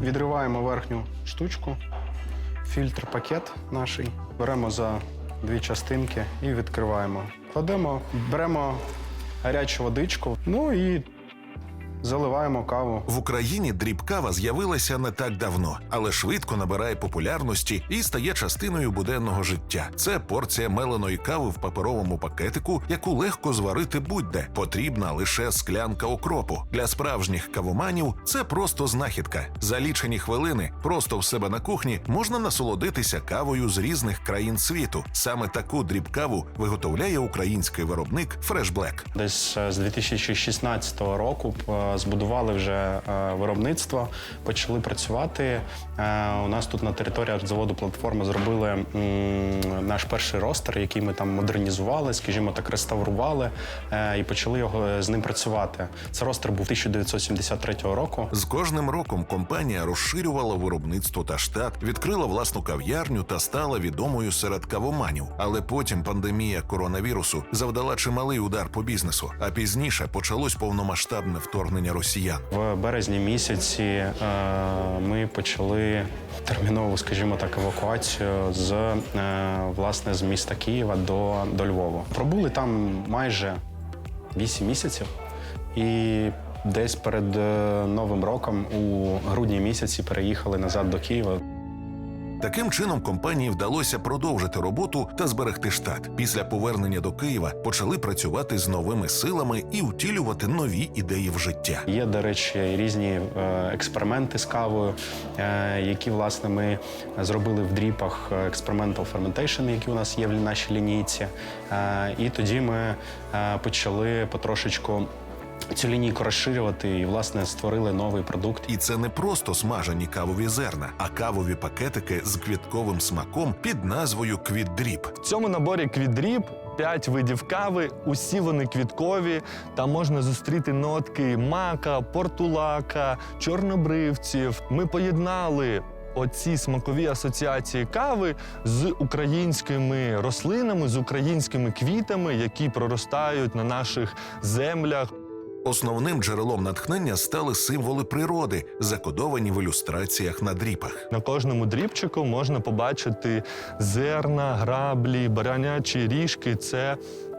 Відриваємо верхню штучку, фільтр пакет наш. Беремо за дві частинки і відкриваємо. Кладемо, беремо гарячу водичку, ну і заливаємо каву. В Україні дрібкава з'явилася не так давно, але швидко набирає популярності і стає частиною буденного життя. Це порція меленої кави в паперовому пакетику, яку легко зварити будь-де. Потрібна лише склянка окропу. Для справжніх кавоманів це просто знахідка. За лічені хвилини просто в себе на кухні можна насолодитися кавою з різних країн світу. Саме таку дрібкаву виготовляє український виробник Fresh Black. Десь е, з 2016 року е, збудували вже е, виробництво, почали працювати. Е, У нас тут на території заводу платформи зробили наш перший ростер, який ми там модернізували, скажімо так, реставрували е, і почали його з ним працювати. Це ростер був 1973 року. З кожним роком компанія розширювала виробництво та штат, відкрила власну кав'ярню та стала відомою серед кавоманів. Але потім пандемія коронавірусу завдала чималий удар по бізнесу. А пізніше почалось повномасштабне вторгнення росіян. В березні місяці е, ми почали термінову, скажімо так, евакуацію з е, власне з міста Києва до, до Львова. Пробули там майже 8 місяців, і десь перед е, Новим роком у грудні місяці переїхали назад до Києва. Таким чином компанії вдалося продовжити роботу та зберегти штат. Після повернення до Києва почали працювати з новими силами і втілювати нові ідеї в життя. Є, до речі, різні е, експерименти з кавою, е, які власне ми зробили в дріпах е, Experimental Fermentation, які у нас є в нашій лінійці. Е, І тоді ми почали потрошечку цю лінійку розширювати і, власне, створили новий продукт. І це не просто смажені кавові зерна, а кавові пакетики з квітковим смаком під назвою Квітдріп. В цьому наборі квідріб 5 видів кави, усі вони квіткові. Там можна зустріти нотки мака, портулака, чорнобривців. Ми поєднали. Оці смакові асоціації кави з українськими рослинами, з українськими квітами, які проростають на наших землях. Основним джерелом натхнення стали символи природи, закодовані в ілюстраціях на дріпах. На кожному дрібчику можна побачити зерна, граблі, баранячі ріжки. Це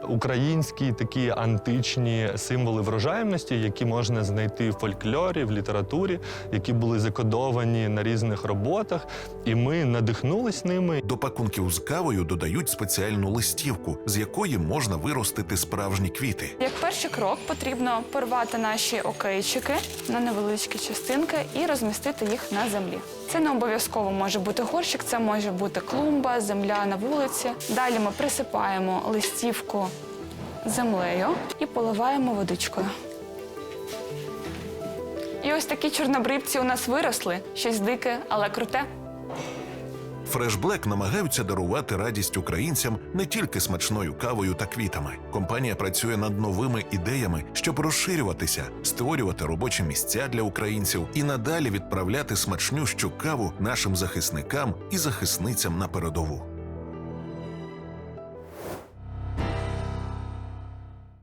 українські такі античні символи врожайності, які можна знайти в фольклорі, в літературі, які були закодовані на різних роботах. І ми надихнулись ними. До пакунків з кавою додають спеціальну листівку, з якої можна виростити справжні квіти. Як перший крок потрібно порвати наші окейчики на невеличкі частинки і розмістити їх на землі. Це не обов'язково може бути горщик, це може бути клумба, земля на вулиці. Далі ми присипаємо листівку землею і поливаємо водичкою. І ось такі чорнобривці у нас виросли. Щось дике, але круте. Black намагаються дарувати радість українцям не тільки смачною кавою та квітами. Компанія працює над новими ідеями, щоб розширюватися, створювати робочі місця для українців і надалі відправляти смачнющу каву нашим захисникам і захисницям на передову.